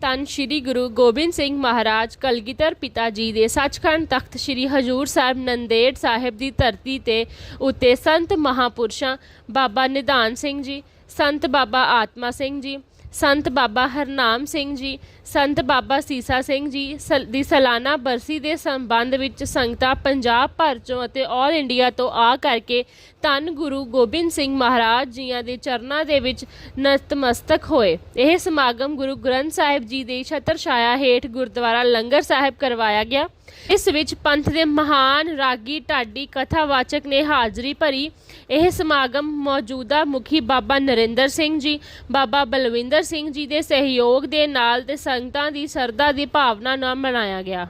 ਤਨ ਸ੍ਰੀ ਗੁਰੂ ਗੋਬਿੰਦ ਸਿੰਘ ਮਹਾਰਾਜ ਕਲਗੀਧਰ ਪਿਤਾ ਜੀ ਦੇ ਸੱਚਖੰਡ ਤਖਤ ਸ੍ਰੀ ਹਜੂਰ ਸਾਹਿਬ ਨੰਦੇੜ ਸਾਹਿਬ ਦੀ ਧਰਤੀ ਤੇ ਉੱਤੇ ਸੰਤ ਮਹਾਪੁਰਸ਼ਾਂ ਬਾਬਾ ਨਿਧਾਨ ਸਿੰਘ ਜੀ ਸੰਤ ਬਾਬਾ ਆਤਮਾ ਸਿੰਘ ਜੀ, ਸੰਤ ਬਾਬਾ ਹਰਨਾਮ ਸਿੰਘ ਜੀ, ਸੰਤ ਬਾਬਾ ਸੀਸਾ ਸਿੰਘ ਜੀ ਸਲ- ਦੀ ਸਾਲਾਨਾ ਬਰਸੀ ਦੇ ਸੰਬੰਧ ਵਿੱਚ ਸੰਗਤਾਂ ਪੰਜਾਬ ਭਰ ਚੋਂ ਅਤੇ ਆਲ ਇੰਡੀਆ ਤੋਂ ਆ ਕਰਕੇ ਧੰਨ ਗੁਰੂ ਗੋਬਿੰਦ ਸਿੰਘ ਮਹਾਰਾਜ ਜੀਆਂ ਦੇ ਚਰਨਾਂ ਦੇ ਵਿੱਚ ਨਤਮਸਤਕ ਹੋਏ। ਇਹ ਸਮਾਗਮ ਗੁਰੂ ਗ੍ਰੰਥ ਸਾਹਿਬ ਜੀ ਦੇ ਛਤਰ ਛਾਇਆ ਹੇਠ ਗੁਰਦੁਆਰਾ ਲੰਗਰ ਸਾਹਿਬ ਕਰਵਾਇਆ ਗਿਆ। ਇਸ ਵਿੱਚ ਪੰਥ ਦੇ ਮਹਾਨ ਰਾਗੀ ਢਾਡੀ ਕਥਾਵਾਚਕ ਨੇ ਹਾਜ਼ਰੀ ਭਰੀ। ਇਹ ਸਮਾਗਮ ਮੌਜੂਦਾ ਮੁਖੀ ਬਾਬਾ ਨਰਿੰਦਰ ਸਿੰਘ ਜੀ, ਬਾਬਾ ਬਲਵਿੰਦਰ ਸਿੰਘ ਜੀ ਦੇ ਸਹਿਯੋਗ ਦੇ ਨਾਲ ਤੇ ਸੰਗਤਾਂ ਦੀ ਸਰਦਾ ਦੀ ਭਾਵਨਾ ਨਾਲ ਮਨਾਇਆ ਗਿਆ।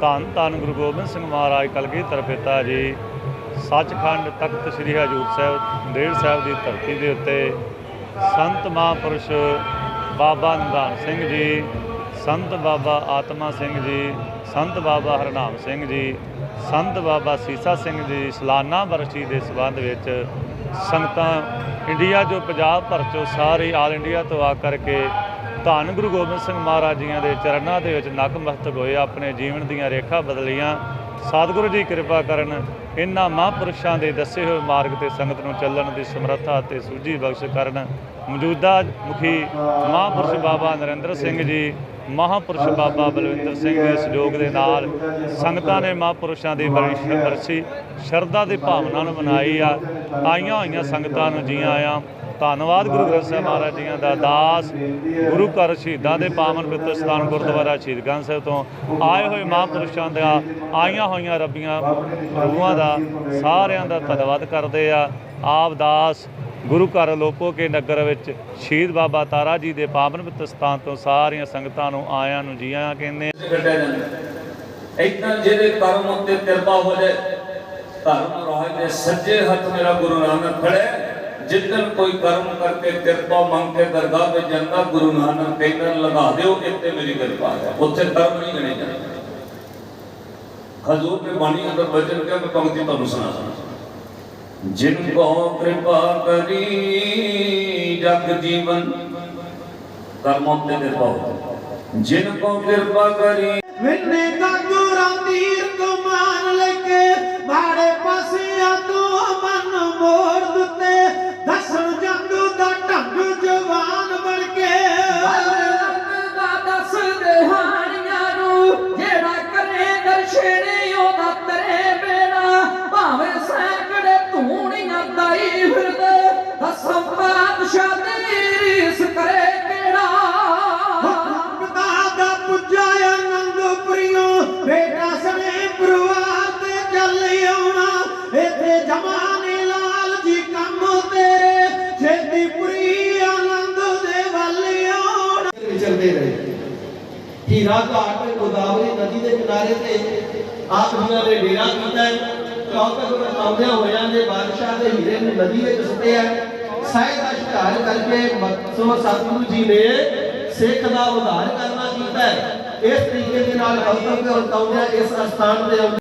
ਧੰਨ ਧੰਨ ਗੁਰੂ ਗੋਬਿੰਦ ਸਿੰਘ ਮਹਾਰਾਜ ਕਲਗੀਧਰ ਪਿਤਾ ਜੀ, ਸੱਚਖੰਡ ਤਖਤ ਸ੍ਰੀ ਹਜੂਰ ਸਾਹਿਬ ਡੇਢ ਸਾਹਿਬ ਦੀ ਧਰਤੀ ਦੇ ਉੱਤੇ ਸੰਤ ਮਹਾਂਪੁਰਸ਼ ਬਾਬਾ ਨਿਧਾਨ ਸਿੰਘ ਜੀ, ਸੰਤ ਬਾਬਾ ਆਤਮਾ ਸਿੰਘ ਜੀ, ਸੰਤ ਬਾਬਾ ਹਰਨਾਮ ਸਿੰਘ ਜੀ, ਸੰਤ ਬਾਬਾ ਸੀਸਾ ਸਿੰਘ ਜੀ, ਸਲਾਨਾ ਵਰਸ਼ੀ ਦੇ ਸਬੰਧ ਵਿੱਚ ਸੰਗਤਾਂ ਇੰਡੀਆ ਜੋ ਪੰਜਾਬ ਭਰ ਚੋਂ ਸਾਰੇ ਆਲ ਇੰਡੀਆ ਤੋਂ ਆ ਕਰਕੇ ਧੰਨ ਗੁਰੂ ਗੋਬਿੰਦ ਸਿੰਘ ਮਹਾਰਾਜ ਜੀਆਂ ਦੇ ਚਰਨਾਂ ਦੇ ਵਿੱਚ ਨਕਮਸਤਕ ਹੋਏ ਆਪਣੇ ਜੀਵਨ ਦੀਆਂ ਰੇਖਾ ਬਦਲੀਆਂ। ਸਤਿਗੁਰੂ ਜੀ ਕਿਰਪਾ ਕਰਨ ਇਹਨਾਂ ਮਹਾਂਪੁਰਸ਼ਾਂ ਦੇ ਦੱਸੇ ਹੋਏ ਮਾਰਗ ਤੇ ਸੰਗਤ ਨੂੰ ਚੱਲਣ ਦੀ ਸਮਰੱਥਾ ਤੇ ਸੂਝੀ ਬਖਸ਼ ਕਰਨ ਮੌਜੂਦਾ ਮੁਖੀ ਮਹਾਂਪੁਰਸ਼ ਬਾਬਾ ਨਰਿੰਦਰ ਸਿੰਘ ਜੀ, ਮਹਾਂਪੁਰਸ਼ ਬਾਬਾ ਬਲਵਿੰਦਰ ਸਿੰਘ ਦੇ ਸਹਿਯੋਗ ਦੇ ਨਾਲ ਸੰਗਤਾਂ ਨੇ ਮਹਾਂਪੁਰਸ਼ਾਂ ਦੀ ਬਰਸ਼- ਬਰਸੀ ਸ਼ਰਧਾ ਦੀ ਭਾਵਨਾ ਨੂੰ ਮਨਾਈ ਆ। ਆਈਆਂ ਹੋਈਆਂ ਸੰਗਤਾਂ ਨੂੰ ਜੀ ਆਇਆਂ। ਧੰਨਵਾਦ ਗੁਰੂ ਗ੍ਰੰਥ ਸਾਹਿਬ ਮਹਾਰਾਜ ਜੀਆਂ ਦਾ ਦਾਸ ਗੁਰੂ ਘਰ ਸ਼ਹੀਦਾਂ ਦੇ ਪਾਵਨ ਪਵਿੱਤਰ ਸਥਾਨ ਗੁਰਦੁਆਰਾ ਸ਼ਹੀਦਗੰਜ ਸਾਹਿਬ ਤੋਂ ਆਏ ਹੋਏ ਮਹਾਂਪੁਰਸ਼ਾਂ ਦਾ, ਆਈਆਂ ਹੋਈਆਂ ਰੱਬੀਆਂ ਰੂਹਾਂ ਦਾ ਸਾਰਿਆਂ ਦਾ ਧੰਨਵਾਦ ਕਰਦੇ ਆ। ਆਪ ਦਾਸ ਗੁਰੂ ਘਰ ਲੋਪੋ ਕੇ ਨਗਰ ਵਿੱਚ ਸ਼ਹੀਦ ਬਾਬਾ ਤਾਰਾ ਜੀ ਦੇ ਪਾਵਨ ਪਵਿੱਤਰ ਸਥਾਨ ਤੋਂ ਸਾਰੀਆਂ ਸੰਗਤਾਂ ਨੂੰ, ਆਇਆਂ ਨੂੰ, ਜੀਆਂ ਕਹਿੰਦੇ ਕੱਢਿਆ ਜਿਹਦੇ ਕਰਮ ਉੱਤੇ ਕਿਰਪਾ ਹੋ ਜਾਏ, ਧਰਮ ਰਾਜ ਦੇ ਸੱਜੇ ਹੱਥ ਮੇਰਾ ਗੁਰੂ ਨਾਨਕ ਖੜੇ ਜਿੱਦਨ ਕੋਈ ਕਰਮ ਕਰਕੇ ਕਿਰਪਾ ਮੰਗ ਕੇ ਦਰਗਾਹ ਤੇ ਜਾਂਦਾ, ਗੁਰੂ ਨਾਨਕ ਕਹਿੰਦਾ ਲਗਾ ਦਿਓ, ਇੱਥੇ ਮੇਰੀ ਕਿਰਪਾ ਹੈ। ਉੱਥੇ ਕਰਮ ਨਹੀਂ ਗਣੇ ਜਾਂਦੇ ਹਜ਼ੂਰ ਨੇ ਬਾਣੀ ਅੰਦਰ ਬਚਨ ਕਿਹਾ, ਮੈਂ ਪੰਕਤੀ ਤੁਹਾਨੂੰ ਸੁਣਾ ਸੁਣਾ ਜਿਨ ਕੋ ਕਿਰਪਾ ਕਰੀ, ਜਗ ਜੀਵਨ ਕਰਮੋਂ ਤੇ ਕਿਰਪਾ ਹੋ ਜਿਨ ਕੋ ਕਿਰਪਾ ਕਰੀ ਵਿੰਨੇ ਦਾ ਗੁਰਾਂ ਤੀਰ ਹੀਰਾ ਘਾਟ ਗੋਦਾਵਰੀ ਨਦੀ ਦੇ ਕਿਨਾਰੇ ਤੇ ਆਪ ਜੀਆਂ ਨੇ ਡੇਰਾ ਕੀਤਾ ਹੈ। ਕੌਤਕ ਤੱਕ ਹੋਇਆਂ ਨੇ ਬਾਦਸ਼ਾਹ ਦੇ ਹੀਰੇ ਨੂੰ ਨਦੀ ਵਿੱਚ ਸੁੱਟਿਆ ਸਾਹਿਬ ਦਾ ਸ਼ਿਕਾਰ ਕਰਕੇ ਮਕਸੂਦ ਸਤਿਗੁਰੂ ਜੀ ਨੇ ਸਿੱਖ ਦਾ ਉਧਾਰ ਕਰਨਾ ਕੀਤਾ ਹੈ। ਇਸ ਤਰੀਕੇ ਦੇ ਨਾਲ ਕੌਤਕ ਤੇ ਇਸ ਅਸਥਾਨ ਤੇ